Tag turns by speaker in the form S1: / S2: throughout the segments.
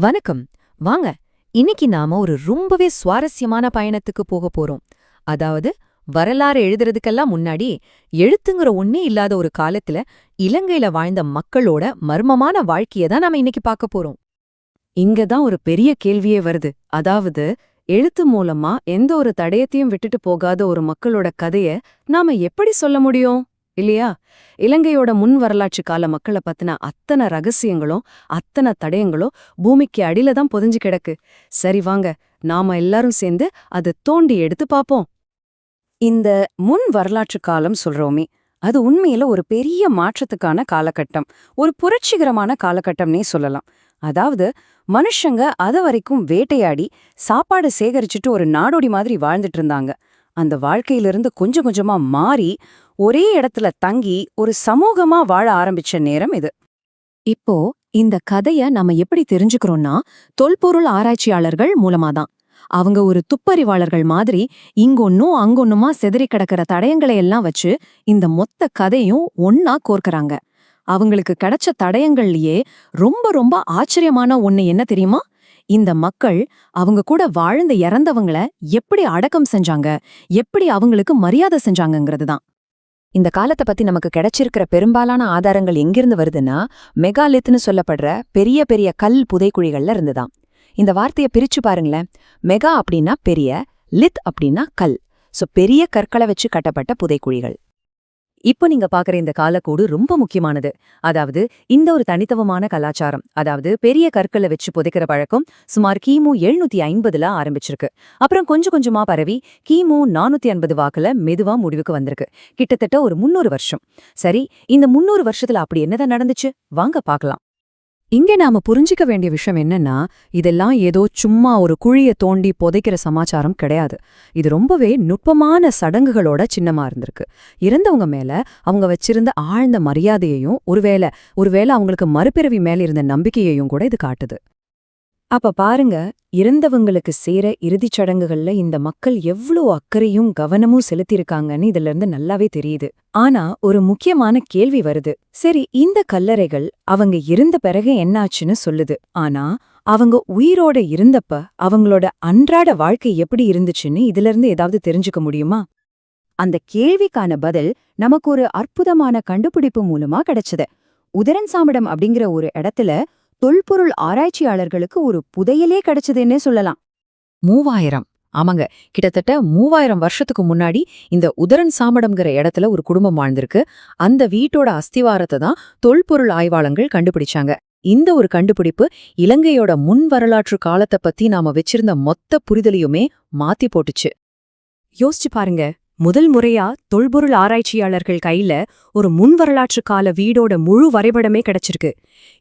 S1: வணக்கம். வாங்க இன்னைக்கு நாம ஒரு ரொம்பவே சுவாரஸ்யமான பயணத்துக்கு போக போறோம். அதாவது வரலாறு எழுதுறதுக்கெல்லாம் முன்னாடி எழுத்துங்கிற ஒன்னே இல்லாத ஒரு காலத்துல இலங்கையில வாழ்ந்த மக்களோட மர்மமான வாழ்க்கைய தான் நாம இன்னைக்கு பார்க்க போறோம்.
S2: இங்க தான் ஒரு பெரிய கேள்வியே வருது. அதாவது எழுத்து மூலமா எந்த ஒரு தடயத்தையும் விட்டுட்டு போகாத ஒரு மக்களோட கதைய நாம எப்படி சொல்ல முடியும்? இல்லையா? இலங்கையோட முன் வரலாற்று கால மக்களை பத்தின அத்தனை ரகசியங்களும் அத்தனை தடயங்களும் பூமிக்கு அடியில தான் பொதிஞ்சு கிடக்கு. சரி வாங்க நாம எல்லாரும் சேர்ந்து அதை தோண்டி எடுத்து பாப்போம். இந்த முன் வரலாற்று காலம் சொல்றோமே அது உண்மையில ஒரு பெரிய மாற்றத்துக்கான காலகட்டம் ஒரு புரட்சிகரமான காலகட்டம்னே சொல்லலாம். அதாவது மனுஷங்க அத வரைக்கும் வேட்டையாடி சாப்பாடு சேகரிச்சுட்டு ஒரு நாடோடி மாதிரி வாழ்ந்துட்டு இருந்தாங்க. அந்த வாழ்க்கையிலிருந்து கொஞ்சம் கொஞ்சமா மாறி ஒரே இடத்துல தங்கி ஒரு சமூகமா வாழ ஆரம்பிச்ச நேரம் இது. இப்போ இந்த கதைய நாம எப்படி தெரிஞ்சுக்கிறோம்னா தொல்பொருள் ஆராய்ச்சியாளர்கள் மூலமாதான் அவங்க ஒரு துப்பறிவாளர்கள் மாதிரி இங்கொன்னும் அங்கொன்னுமா செதறி கிடக்கிற தடயங்களை எல்லாம் வச்சு இந்த மொத்த கதையும் ஒன்னா கோர்க்கறாங்க. அவங்களுக்கு கிடைச்ச தடயங்கள்லயே ரொம்ப ரொம்ப ஆச்சரியமான ஒண்ணு என்ன தெரியுமா? இந்த மக்கள் அவங்க கூட வாழ்ந்து இறந்தவங்கள எப்படி அடக்கம் செஞ்சாங்க? எப்படி அவங்களுக்கு மரியாதை செஞ்சாங்கங்கிறது தான்.
S1: இந்த காலத்தை பத்தி நமக்கு கிடைச்சிருக்கிற பெரும்பாலான ஆதாரங்கள் எங்கிருந்து வருதுன்னா மெகாலித்னு சொல்லப்படுற பெரிய பெரிய கல் புதைக்குழிகள்ல இருந்துதான். இந்த வார்த்தையை பிரிச்சு பாருங்களேன். மெகா அப்படின்னா பெரிய லித் அப்படின்னா கல். சோ பெரிய கற்களை வச்சு கட்டப்பட்ட புதைக்குழிகள்
S2: இப்போ நீங்க பாக்குற இந்த காலக்கோடு ரொம்ப முக்கியமானது. அதாவது இந்த ஒரு தனித்துவமான கலாச்சாரம் அதாவது பெரிய கற்களை வச்சு புதைக்கிற பழக்கம் சுமார் கிமு எழுநூத்தி ஐம்பதுல ஆரம்பிச்சிருக்கு. அப்புறம் கொஞ்சம் கொஞ்சமா பரவி கிமு நானூத்தி ஐம்பது வாக்குல மெதுவா முடிவுக்கு வந்திருக்கு. கிட்டத்தட்ட ஒரு முன்னூறு வருஷம். சரி இந்த முன்னூறு வருஷத்துல அப்படி என்னதான் நடந்துச்சு? வாங்க பாக்கலாம் இங்க நாம புரிஞ்சிக்க வேண்டிய விஷயம் என்னன்னா இதெல்லாம் ஏதோ சும்மா ஒரு குழிய தோண்டி புதைக்கிற சமாச்சாரம் கிடையாது. இது ரொம்பவே நுட்பமான சடங்குகளோட சின்னமா இருந்திருக்கு. இறந்தவங்க மேல அவங்க வச்சிருந்த ஆழ்ந்த மரியாதையையும் ஒருவேளை ஒருவேளை அவங்களுக்கு மறுபிறவி மேல இருந்த நம்பிக்கையையும் கூட இது காட்டுது. அப்ப பாருங்க இறந்தவங்களுக்கு சேர இறுதிச் சடங்குகள்ல இந்த மக்கள் எவ்ளோ அக்கறையும் கவனமும் செலுத்தியிருக்காங்கன்னு இதுல இருந்து நல்லாவே தெரியுது. ஆனா ஒரு முக்கியமான கேள்வி வருது. சரி இந்த கல்லறைகள் அவங்க இருந்த பிறகு என்னாச்சுன்னு சொல்லுது. ஆனா அவங்க உயிரோட இருந்தப்ப அவங்களோட அன்றாட வாழ்க்கை எப்படி இருந்துச்சுன்னு இதுல இருந்து ஏதாவது தெரிஞ்சுக்க முடியுமா? அந்த கேள்விக்கான பதில் நமக்கு ஒரு அற்புதமான கண்டுபிடிப்பு மூலமா கிடைச்சது. உதரன் சாமிடம் அப்படிங்கிற ஒரு இடத்துல தொல்பொருள் ஆராய்ச்சியாளர்களுக்கு ஒரு புதையலே கிடைச்சதுன்னே சொல்லலாம். மூவாயிரம். ஆமாங்க. கிட்டத்தட்ட மூவாயிரம் வருஷத்துக்கு முன்னாடி இந்த உதரன் சாமடம்ங்கிற இடத்துல ஒரு குடும்பம் வாழ்ந்திருக்கு. அந்த வீட்டோட அஸ்திவாரத்தை தான் தொல்பொருள் ஆய்வாளங்கள் கண்டுபிடிச்சாங்க. இந்த ஒரு கண்டுபிடிப்பு இலங்கையோட முன் வரலாற்று காலத்தை பத்தி நாம வச்சிருந்த மொத்த புரிதலையுமே மாத்தி போட்டுச்சு. யோசிச்சு பாருங்க. முதல் முறையா தொல்பொருள் ஆராய்ச்சியாளர்கள் கையில ஒரு முன்வரலாற்று கால வீடோட முழு வரைபடமே கிடைச்சிருக்கு.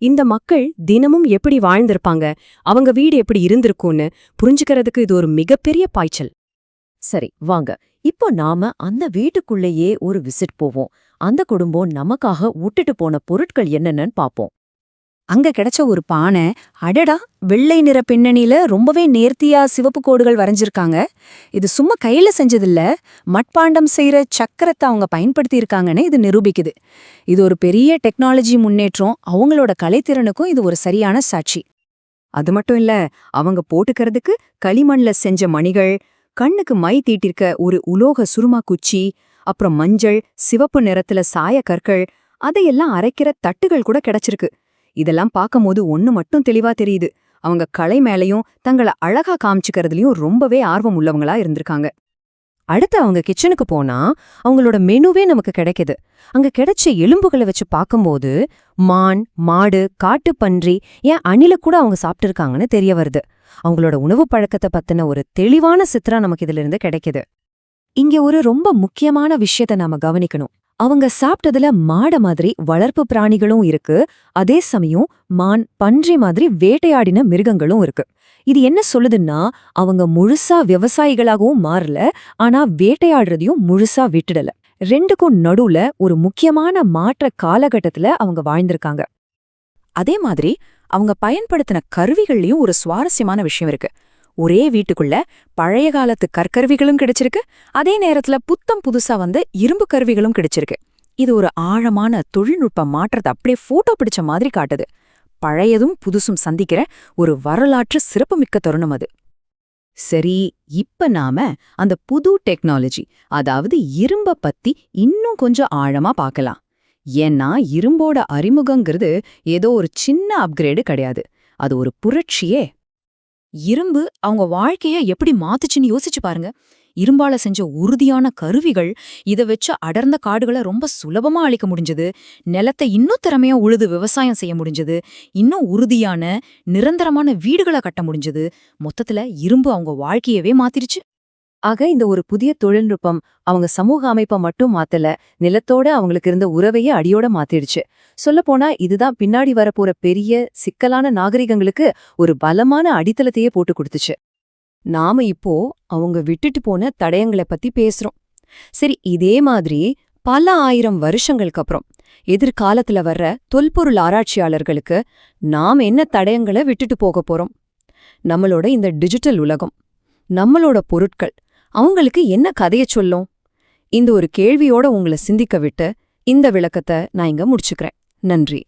S2: இந்த மக்கள் தினமும் எப்படி வாழ்ந்திருப்பாங்க? அவங்க வீடு எப்படி இருந்திருக்கும்னு புரிஞ்சுக்கிறதுக்கு இது ஒரு மிகப்பெரிய பாய்ச்சல். சரி வாங்க. இப்போ நாம அந்த வீட்டுக்குள்ளேயே ஒரு விசிட் போவோம். அந்த குடும்பம் நமக்காக விட்டுட்டு போன பொருட்கள் என்னென்னு பாப்போம். அங்க கிடைச்ச ஒரு பானை அடடா வெள்ளை நிற பின்னணியில ரொம்பவே நேர்த்தியா சிவப்பு கோடுகள் வரைஞ்சிருக்காங்க. இது சும்மா கையில செஞ்சதில்ல. மட்பாண்டம் செய்யற சக்கரத்தை அவங்க பயன்படுத்தி இருக்காங்கன்னு இது நிரூபிக்குது. இது ஒரு பெரிய டெக்னாலஜி முன்னேற்றம். அவங்களோட கலைத்திறனுக்கும் இது ஒரு சரியான சாட்சி. அது மட்டும் இல்ல அவங்க போட்டுக்கிறதுக்கு களிமண்ல செஞ்ச மணிகள் கண்ணுக்கு மை தீட்டிருக்க ஒரு உலோக சுருமா குச்சி அப்புறம் மஞ்சள் சிவப்பு நிறத்துல சாய கற்கள் அதையெல்லாம் அரைக்கிற தட்டுகள் கூட கிடைச்சிருக்கு. இதெல்லாம் பார்க்கும்போது ஒன்னு மட்டும் தெளிவா தெரியுது. அவங்க கலை மேலையும் தங்கள அழகா காமிச்சுக்கிறதுலயும் ரொம்பவே ஆர்வம் உள்ளவங்களா இருந்திருக்காங்க. அடுத்து அவங்க கிச்சனுக்கு போனா அவங்களோட மெனுவே நமக்கு கிடைக்குது. அங்க கிடைச்ச எலும்புகளை வச்சு பார்க்கும்போது மான் மாடு காட்டு பன்றி ஏன் அணில கூட அவங்க சாப்பிட்டுருக்காங்கன்னு தெரிய வருது. அவங்களோட உணவு பழக்கத்தை பத்தின ஒரு தெளிவான சித்திரா நமக்கு இதுல இருந்து கிடைக்குது. இங்க ஒரு ரொம்ப முக்கியமான விஷயத்த நாம கவனிக்கணும். அவங்க சாப்பிட்டதுல மாட மாதிரி வளர்ப்பு பிராணிகளும் இருக்கு. அதே சமயம் மான் பன்றி மாதிரி வேட்டையாடின மிருகங்களும் இருக்கு. இது என்ன சொல்லுதுன்னா அவங்க முழுசா விவசாயிகளாகவும் மாறல ஆனா வேட்டையாடுறதையும் முழுசா விட்டுடல. ரெண்டுக்கும் நடுவுல ஒரு முக்கியமான மாற்ற காலகட்டத்துல அவங்க வாழ்ந்திருக்காங்க. அதே மாதிரி அவங்க பயன்படுத்தின கருவிகள்லயும் ஒரு சுவாரஸ்யமான விஷயம் இருக்கு. ஒரே வீட்டுக்குள்ள பழைய காலத்து கற்கருவிகளும் கிடைச்சிருக்கு. அதே நேரத்துல புத்தம் புதுசா வந்து இரும்பு கருவிகளும் கிடைச்சிருக்கு. இது ஒரு ஆழமான தொழில்நுட்ப மாற்றத்தை அப்படியே போட்டோ பிடிச்ச மாதிரி காட்டுது.
S1: பழையதும் புதுசும் சந்திக்கிற ஒரு வரலாற்று சிறப்புமிக்க தருணம் அது.
S2: சரி இப்ப நாம அந்த புது டெக்னாலஜி அதாவது இரும்ப பத்தி இன்னும் கொஞ்சம் ஆழமா பார்க்கலாம். ஏன்னா இரும்போட அறிமுகங்கிறது ஏதோ ஒரு சின்ன அப்கிரேடு கிடையாது. அது ஒரு புரட்சியே.
S3: இரும்பு அவங்க வாழ்க்கைய எப்படி மாத்துச்சுன்னு யோசிச்சு பாருங்க. இரும்பால செஞ்ச உறுதியான கருவிகள் இத வச்சு அடர்ந்த காடுகளை ரொம்ப சுலபமா அழிக்க முடிஞ்சது. நிலத்தை இன்னும் திறமையா உழுது விவசாயம் செய்ய முடிஞ்சது. இன்னும் உறுதியான நிரந்தரமான வீடுகளை கட்ட முடிஞ்சது. மொத்தத்துல இரும்பு அவங்க வாழ்க்கையவே மாத்திருச்சு.
S2: ஆக இந்த ஒரு புதிய தொழில்நுட்பம் அவங்க சமூக அமைப்பை மட்டும் மாத்தல நிலத்தோட அவங்களுக்கு இருந்த உறவையே அடியோட மாத்திடுச்சு. சொல்லப்போனா இதுதான் பின்னாடி வரப்போற பெரிய சிக்கலான நாகரிகங்களுக்கு ஒரு பலமான அடித்தளத்தையே போட்டு கொடுத்துச்சு.
S1: நாம இப்போ அவங்க விட்டுட்டு போன தடயங்களை பத்தி பேசுறோம். சரி இதே மாதிரி பல ஆயிரம் வருஷங்களுக்கு அப்புறம் எதிர்காலத்துல வர்ற தொல்பொருள் ஆராய்ச்சியாளர்களுக்கு நாம் என்ன தடயங்களை விட்டுட்டு போக போறோம்? நம்மளோட இந்த டிஜிட்டல் உலகம் நம்மளோட பொருட்கள் அவங்களுக்கு என்ன கதைய சொல்லும்? இந்த ஒரு கேள்வியோட உங்களை சிந்திக்க விட்டு இந்த விளக்கத்தை நான் இங்க முடிச்சுக்கிறேன். நன்றி.